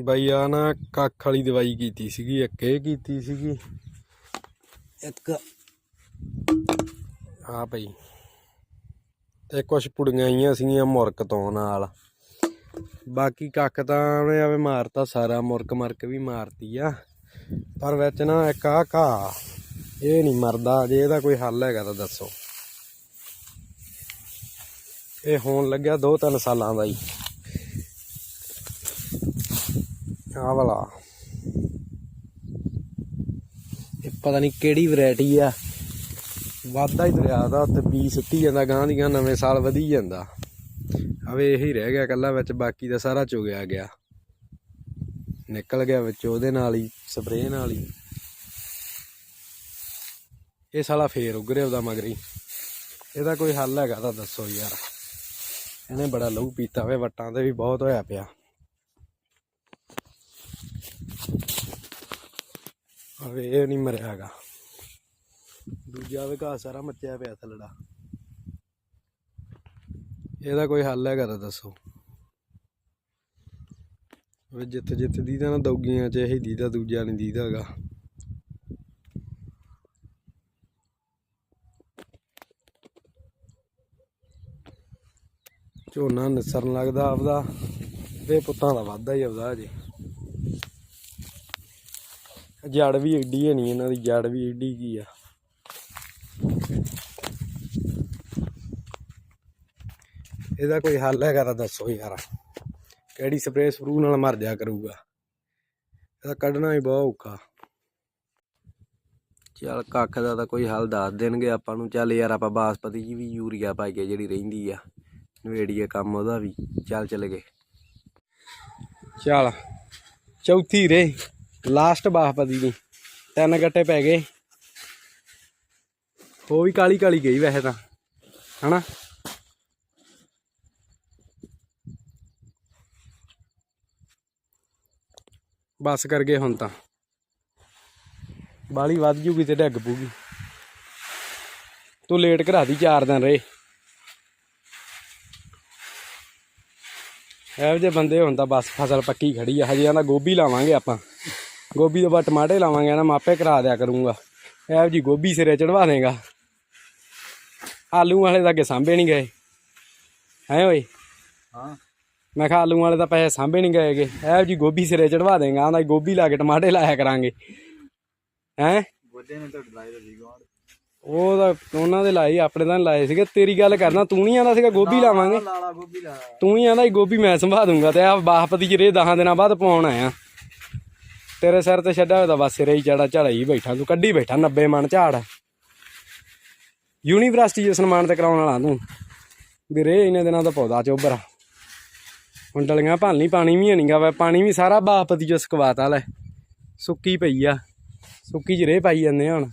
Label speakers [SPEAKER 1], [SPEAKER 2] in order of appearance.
[SPEAKER 1] ਬਈ ਆ ਨਾ ਕੱਖ ਵਾਲੀ ਦਵਾਈ ਕੀਤੀ ਸੀਗੀ ਇੱਕ ਇਹ ਕੀਤੀ ਸੀਗੀ। ਇੱਕ। ਆ ਪਈ ਤੇ ਕੁਝ ਪੁੜੀਆਂ ਆਈਆਂ ਸੀਗੀਆਂ ਮੁਰਕ ਤੋਂ ਨਾਲ। ਬਾਕੀ ਕੱਖ ਤਾਂ ਉਹਨੇ ਆਵੇ ਮਾਰਤਾ ਸਾਰਾ ਮੁਰਕ ਮਰਕ ਵੀ ਮਾਰਤੀ ਆ। ਪਰ ਵਿੱਚ ਨਾ ਇੱਕ ਆ ਘਾ ਇਹ ਨਹੀਂ ਮਰਦਾ ਜੇ ਇਹਦਾ ਕੋਈ ਹੱਲ ਹੈਗਾ ਤਾਂ ਦੱਸੋ। ਇਹ ਹੋਣ ਲੱਗਿਆ 2-3 ਸਾਲਾਂ ਦਾ ਹੀ। ਆਹ ਵਾਲਾ। ਇਹ ਪਤਾ ਨਹੀਂ ਕਿਹੜੀ ਵੈਰਾਈਟੀ ਆ। ਵਾਧਾ ਹੀ ਦਰਿਆ ਦਾ ਤੇ ਬੀ ਸਿੱਟੀ ਜਾਂਦਾ ਗਾਂ ਦੀ ਗਾਂ ਨਵੇਂ ਸਾਲ ਵਧੀ ਜਾਂਦਾ। ਹਵੇ ਇਹੀ ਰਹਿ ਗਿਆ ਕੱਲਾ ਵਿੱਚ, ਬਾਕੀ ਦਾ ਸਾਰਾ ਚੁਗਿਆ ਗਿਆ। ਨਿਕਲ ਗਿਆ ਵਿੱਚ, ਉਹਦੇ ਨਾਲ ਹੀ ਸਪਰੇਅ ਨਾਲ ਹੀ। ਇਹ ਸਾਲਾ ਫੇਰ ਉੱਗ ਰਿਹਾ ਉਹਦਾ ਮਗਰੀ ਇਹਦਾ ਕੋਈ ਹੱਲ ਹੈਗਾ ਤਾਂ ਦੱਸੋ ਯਾਰ। ਇਹਨੇ ਬੜਾ ਲਹੂ ਪੀਤਾ ਵੇ, ਵਟਾਂ ਤੇ ਵੀ ਬਹੁਤ ਹੋਇਆ ਪਿਆ। ਅਵੇ ਇਹ ਨਹੀਂ ਮਰਿਆ ਹੈਗਾ। ਦੂਜਾ ਵੀ ਸਾਰਾ ਮੱਚਿਆ ਪਿਆ ਥੱਲੜਾ। ਇਹਦਾ ਕੋਈ ਹੱਲ ਹੈ ਤਾਂ ਦੱਸੋ। ਵੇ ਜਿੱਥੇ ਜਿੱਥੇ ਦੀਦਾ ਨਾ ਦੌਗੀਆਂ ਚ ਇਹੀ ਦੀਦਾ, ਦੂਜਾ ਨਹੀਂ ਦੀਦਾ ਹੈਗਾ। ਝੋਨਾ ਨਿਸਰਨ ਲੱਗਦਾ ਆਪਦਾ, ਤੇ ਪੁੱਤਾਂ ਦਾ ਵਾਧਾ ਹੀ ਆਉਂਦਾ ਅਜੇ ਜੜ ਵੀ ਏਡੀ ਹੈ ਨਹੀਂ ਇਹਨਾਂ ਦੀ, ਜੜ ਵੀ ਏਡੀ ਕੀ ਆ। ਇਹਦਾ ਕੋਈ ਹੱਲ ਹੈਗਾ ਤਾਂ ਦੱਸੋ ਯਾਰ। ਕਿਹੜੀ ਸਪਰੇਅ ਸਪਰੂ ਨਾਲ ਮਰ ਜਾ ਕਰੂਗਾ। ਇਹਦਾ ਕੱਢਣਾ ਹੀ ਬਹੁਤ ਔਖਾ। ਚੱਲ ਕੱਖ ਦਾ ਤਾਂ ਕੋਈ ਹੱਲ ਦੱਸ ਦੇਣਗੇ ਆਪਾਂ ਨੂੰ। ਚੱਲ ਯਾਰ ਆਪਾਂ ਬਾਸਪਤੀ ਜੀ ਵੀ ਯੂਰੀਆ ਪਾਈਏ ਜਿਹੜੀ ਰਹਿੰਦੀ ਆ ਨਵੇੜੀਏ ਕੰਮ ਉਹਦਾ ਵੀ। ਚੱਲ ਚੱਲ ਗਏ। ਚੱਲ, ਚੌਥੀ ਰੇ। ਲਾਸਟ ਬਾਸਪਤੀ ਦੀ। ਤਿੰਨ ਗੱਟੇ ਪੈ ਗਏ। ਉਹ ਵੀ ਕਾਲੀ ਕਾਲੀ ਗਈ ਵੈਸੇ ਤਾਂ। ਹਨਾ? ਬਸ ਕਰ ਗਏ ਹੁਣ ਤਾਂ। ਬਾਲੀ ਵੱਧ ਜੂਗੀ ਤੇ ਡੱਗ ਪੂਗੀ ਤੂੰ ਲੇਟ ਕਰਾ ਦੀ ਚਾਰ ਦਿਨ ਰੇ। ਇਹੋ ਜਿਹੇ ਬੰਦੇ ਹੁਣ ਤਾਂ ਬਸ ਫਸਲ ਪੱਕੀ ਖੜੀ ਆ। ਹਜੇ ਆਂਦਾ ਗੋਭੀ ਲਾਵਾਂਗੇ ਆਪਾਂ। ਗੋਭੀ ਤੋਂ ਬਾਅਦ ਟਮਾਟੇ ਲਾਵਾਂਗੇ ਨਾ ਮਾਪੇ ਕਰਾ ਦਿਆ ਕਰੂੰਗਾ। ਇਹੋ ਜੀ ਗੋਭੀ ਸਿਰੇ ਚੜਵਾ ਦੇਗਾ। ਆਲੂ ਵਾਲੇ ਤਾਂ ਅੱਗੇ ਸਾਂਭੇ ਨਹੀਂ ਗਏ। ਹੈ ਓਏ?
[SPEAKER 2] ਹਾਂ।
[SPEAKER 1] ਮੈਂ ਕਿਹਾ ਆਲੂ ਵਾਲੇ ਤਾਂ ਪੈਸੇ ਸਾਂਭੇ ਨਹੀਂ ਗਏਗੇ ਇਹੋ ਜੀ ਗੋਭੀ ਸਿਰੇ ਚੜਵਾ ਦੇਗਾ ਆਂਦਾ ਗੋਭੀ ਲਾ ਕੇ ਟਮਾਟੇ ਲਾਇਆ ਕਰਾਂਗੇ। ਹੈ?
[SPEAKER 2] ਗੋਡੇ ਨੇ ਤੁਹਾਡੇ ਲਾਏ ਸੀ ਗਵਾਂਡ
[SPEAKER 1] ਉਹ ਤਾਂ ਉਹਨਾਂ ਦੇ ਲਾਏ ਆਪਣੇ ਤਾਂ ਲਾਏ ਸੀਗੇ। ਤੇਰੀ ਗੱਲ ਕਰਨਾ ਤੂੰ ਨਹੀਂ ਆਂਦਾ ਸੀਗਾ ਗੋਭੀ ਲਾਵਾਂਗੇ? ਤੂੰ ਹੀ ਆਂਦਾ ਗੋਭੀ ਮੈਂ ਸੰਭਾ ਦੂੰਗਾ ਤੇ ਆ ਬਾਸਪਤੀ ਰੇ 10 ਦਿਨਾਂ ਬਾਅਦ ਪਾਉਣ ਆਇਆ। ਤੇਰੇ ਸਿਰ ਤੇ ਛੱਡਿਆ ਹੋਇਆ ਤਾਂ ਬਸ ਸਿਰੇ ਹੀ ਚੜਾ ਝੜਾ ਹੀ ਬੈਠਾ, ਤੂੰ ਕੱਢੀ ਬੈਠਾ 90 ਮਣ ਝਾੜ। ਯੂਨੀਵਰਸਿਟੀ ਚ ਸਨਮਾਨ ਤੇ ਕਰਾਉਣ ਵਾਲਾ ਤੂੰ। ਵੀਰੇ ਇਹਨੇ ਦਿਨਾਂ ਦਾ ਪੌਦਾ ਚੋਬਰਾ ਹੁਣ ਡਲੀਆਂ ਭਾਲਣੀ, ਪਾਣੀ ਵੀ ਨਹੀਂਗਾ ਵਾ, ਪਾਣੀ ਵੀ ਸਾਰਾ ਬਾਪਤੀ ਚ ਸਕਵਾਤਾ ਲੈ। ਸੁੱਕੀ ਪਈ ਆ। ਸੁੱਕੀ ਚ ਰੇ ਪਾਈ ਜਾਂਦੇ ਹੁਣ।